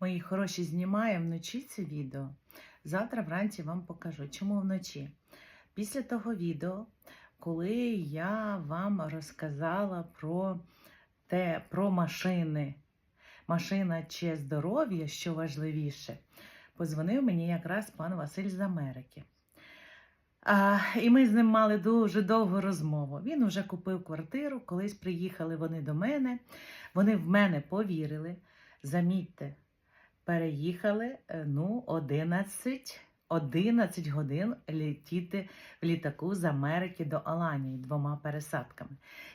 Мої хороші знімаю вночі це відео. Завтра вранці вам покажу. Чому вночі? Після того відео, коли я вам розказала про те, про машини, машина чи здоров'я, що важливіше, позвонив мені якраз пан Василь з Америки. А, і ми з ним мали дуже довгу розмову. Він вже купив квартиру, колись приїхали вони до мене. Вони в мене повірили. Замітьте, переїхали е, ну, 11, 11 годин летіти в літаку з Америки до Аланії двома пересадками.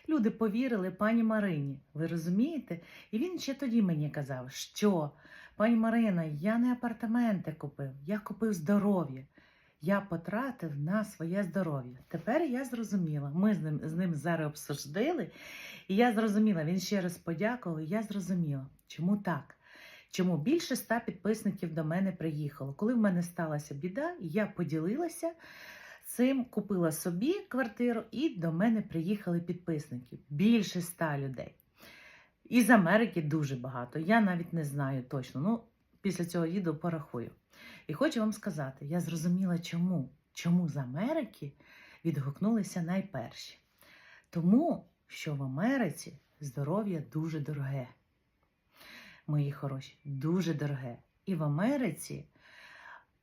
Люди повірили пані Марині, ви розумієте? І він ще тоді мені казав, що пані Марина, я не апартаменти купив, я купив здоров'я. Я потратив на своє здоров'я. Тепер я зрозуміла. Ми з ним з ним зараз обсуждили, і я зрозуміла, він ще раз подякував, і я зрозуміла, чому так. Чому більше ста підписників до мене приїхало. Коли в мене сталася біда, я поділилася цим, купила собі квартиру, і до мене приїхали підписники. Більше ста людей. Із Америки дуже багато. Я навіть не знаю точно. Ну, після цього відео порахую. І хочу вам сказати, я зрозуміла, чому. Чому з Америки відгукнулися найперші. Тому, що в Америці здоров'я дуже дороге. Мої хороші, дуже дороге. І в Америці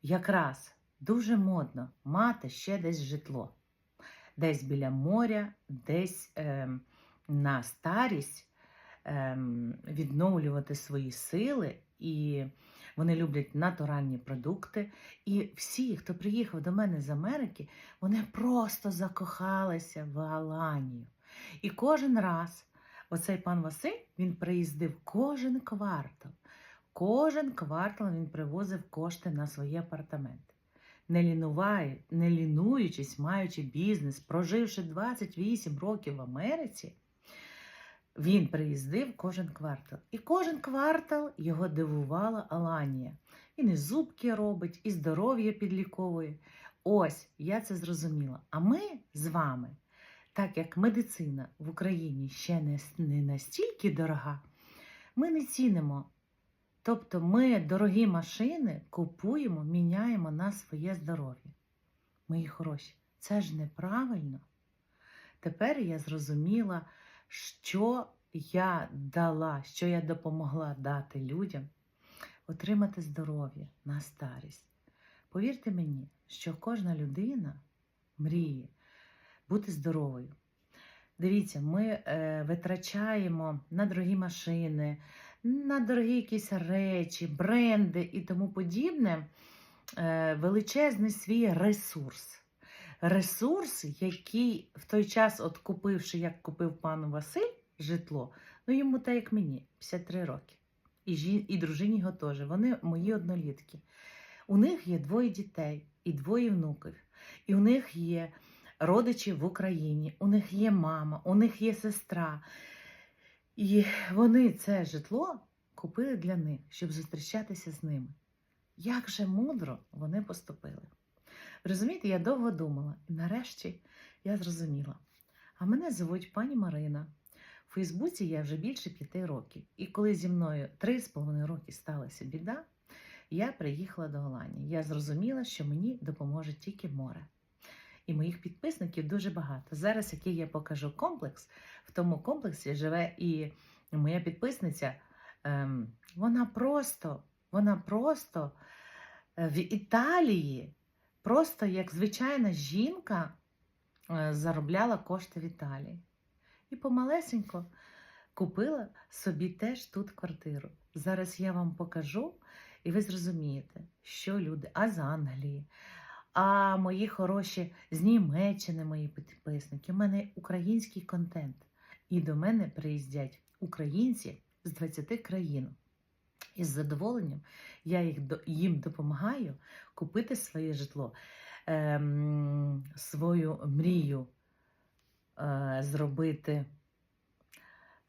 якраз дуже модно мати ще десь житло. Десь біля моря, десь ем, на старість ем, відновлювати свої сили і вони люблять натуральні продукти. І всі, хто приїхав до мене з Америки, вони просто закохалися в Аланію. І кожен раз оцей пан Василь він приїздив кожен квартал. Кожен квартал він привозив кошти на свої апартаменти. Не, лінуває, не лінуючись, маючи бізнес, проживши 28 років в Америці, він приїздив кожен квартал. І кожен квартал його дивувала Аланія. Він і зубки робить, і здоров'я підліковує. Ось я це зрозуміла. А ми з вами, так як медицина в Україні ще не, настільки дорога, ми не цінимо. Тобто ми дорогі машини купуємо, міняємо на своє здоров'я. Мої хороші, це ж неправильно. Тепер я зрозуміла, що я дала, що я допомогла дати людям отримати здоров'я на старість. Повірте мені, що кожна людина мріє бути здоровою. Дивіться, ми е, витрачаємо на дорогі машини, на дорогі якісь речі, бренди і тому подібне е, величезний свій ресурс. Ресурс, який в той час, от купивши, як купив пан Василь житло, ну йому так як мені, 53 роки. І, жін, і дружині його теж. Вони мої однолітки. У них є двоє дітей і двоє внуків. І у них є родичі в Україні, у них є мама, у них є сестра. І вони це житло купили для них, щоб зустрічатися з ними. Як же мудро вони поступили. Розумієте, я довго думала, і нарешті я зрозуміла. А мене звуть пані Марина. У Фейсбуці я вже більше п'яти років. І коли зі мною три з половиною роки сталася біда, я приїхала до Голландії. Я зрозуміла, що мені допоможе тільки море. І моїх підписників дуже багато. Зараз, який я покажу комплекс, в тому комплексі живе і моя підписниця. Ем, вона просто, вона просто е, в Італії, просто як звичайна жінка, е, заробляла кошти в Італії. І помалесенько купила собі теж тут квартиру. Зараз я вам покажу, і ви зрозумієте, що люди, а з Англії, а мої хороші з Німеччини, мої підписники. У мене український контент. І до мене приїздять українці з 20 країн. І з задоволенням я їх, їм допомагаю купити своє житло, ем, свою мрію е, зробити,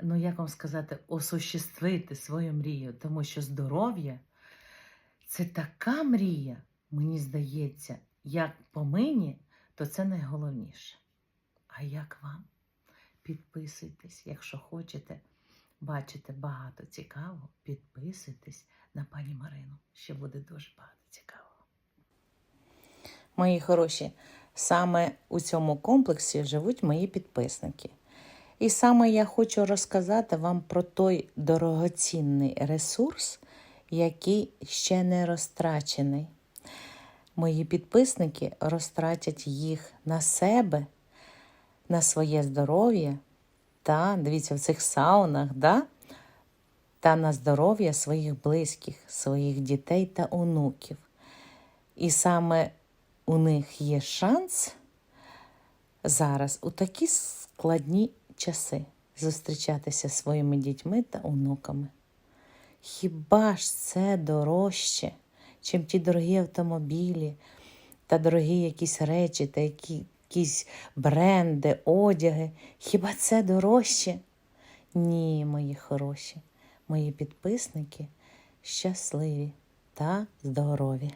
ну як вам сказати, осуществити свою мрію, тому що здоров'я це така мрія, мені здається, як по мені, то це найголовніше. А як вам? Підписуйтесь, якщо хочете бачите багато цікавого, підписуйтесь на пані Марину. Ще буде дуже багато цікавого. Мої хороші, саме у цьому комплексі живуть мої підписники. І саме я хочу розказати вам про той дорогоцінний ресурс, який ще не розтрачений. Мої підписники розтратять їх на себе, на своє здоров'я та, дивіться, в цих саунах, да? та на здоров'я своїх близьких, своїх дітей та онуків. І саме у них є шанс зараз у такі складні часи зустрічатися зі своїми дітьми та онуками. Хіба ж це дорожче, чим ті дорогі автомобілі та дорогі якісь речі та які, якісь бренди, одяги? Хіба це дорожче? Ні, мої хороші, мої підписники щасливі та здорові.